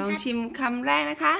ลองชิมคำแรกนะคะ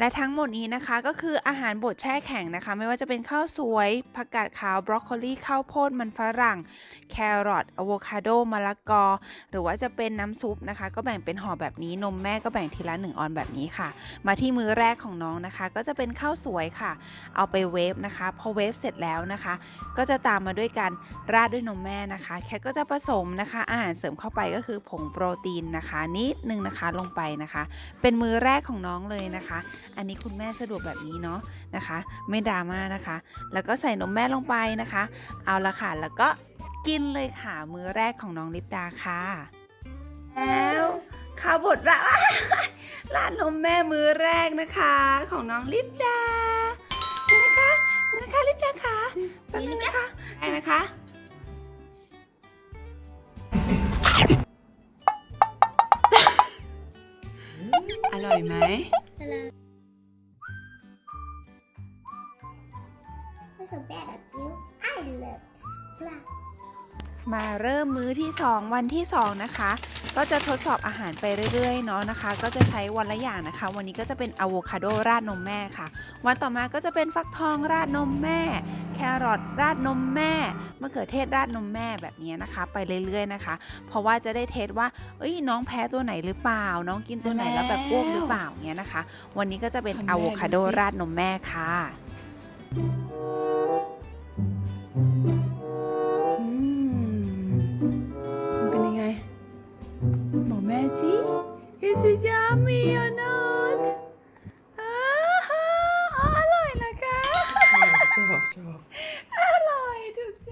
และทั้งหมดนี้นะคะก็คืออาหารบดแช่แข็งนะคะ ไม่ว่าจะเป็นข้าวสวย ผักกาดขาว บรอกโคลีข้าวโพดมันฝรั่ง แครอทอะโวคาโดมะละกอ หรือว่าจะเป็นน้ำซุปนะคะ ก็แบ่งเป็นห่อแบบนี้นมแม่ก็แบ่งทีละ 1 ออนแบบนี้ค่ะ มาที่มื้อแรกของน้องนะคะ ก็จะเป็นข้าวสวยค่ะ เอาไปเวฟนะคะ พอเวฟเสร็จแล้วนะคะ ก็จะตามมาด้วยการราดด้วยนมแม่นะคะแคทก็จะผสมนะคะ อาหารเสริมเข้าไปก็คือผงโปรตีนนะคะ นิดนึงนะคะลงไปนะคะ เป็นมื้อแรกของน้องเลยนะคะอันนี้คุณแม่สะดวกแบบนี้เนาะนะคะ ไม่ดราม่านะคะ แล้วก็ใส่นมแม่ลงไปนะคะ เอาละค่ะ แล้วก็กินเลยค่ะ มื้อแรกของน้องลิปดาค่ะ แล้วข้าวบดละร้านนมแม่มื้อแรกนะคะ ของน้องลิปดานี่นะคะนี่นะคะลิปดาค่ะแป๊บนึงนะคะแป๊บนะคะอร่อยไหม มาเริ่มมื้อที่ 2 วันที่ 2 นะคะ ก็จะทดสอบอาหารไปเรื่อยๆเนาะนะคะ ก็จะใช้วันละอย่างนะคะ วันนี้ก็จะเป็นอะโวคาโดราดนมแม่ค่ะ วันต่อมาก็จะเป็นฟักทองราดนมแม่ แครอทราดนมแม่มะเขือเทศราดนมแม่แบบนี้นะคะ ไปเรื่อยๆนะคะ เพราะว่าจะได้เทสว่าเอ้ยน้องแพ้ตัวไหนหรือเปล่า น้องกินตัวไหนแล้วแบบอ้วกหรือเปล่าเงี้ยนะคะ วันนี้ก็จะเป็นอะโวคาโดราดนมแม่ค่ะ ชอบ อร่อยถูกใจ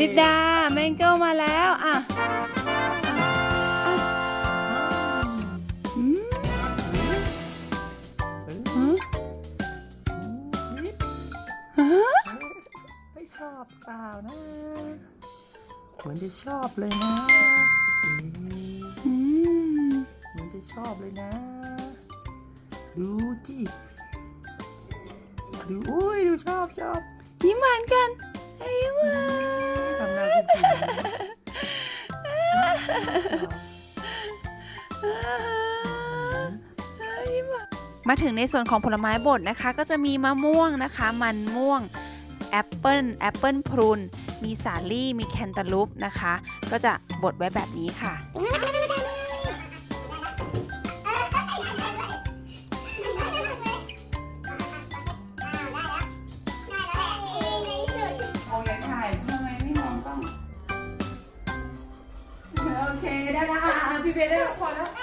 ลิดดาแมงเกิลมาแล้วอะอืมเอ้ยฮะนิดฮะไม่ชอบเปล่านะเหมือนจะชอบเลยนะเอ๊ะอืมเหมือนจะชอบเลยนะ ดูจิดูอุ้ยดูชอบชอบยิ้มหวานกันให้ยิ้มหวาน มานมาถึงในส่วนของผลไม้บดนะคะ ก็จะมีมะม่วงนะคะ มันม่วงแอปเปิลแอปเปิลพรุนมีสาลี่มีแคนตาลูปนะคะ ก็จะบดไว้แบบนี้ค่ะ กล้อง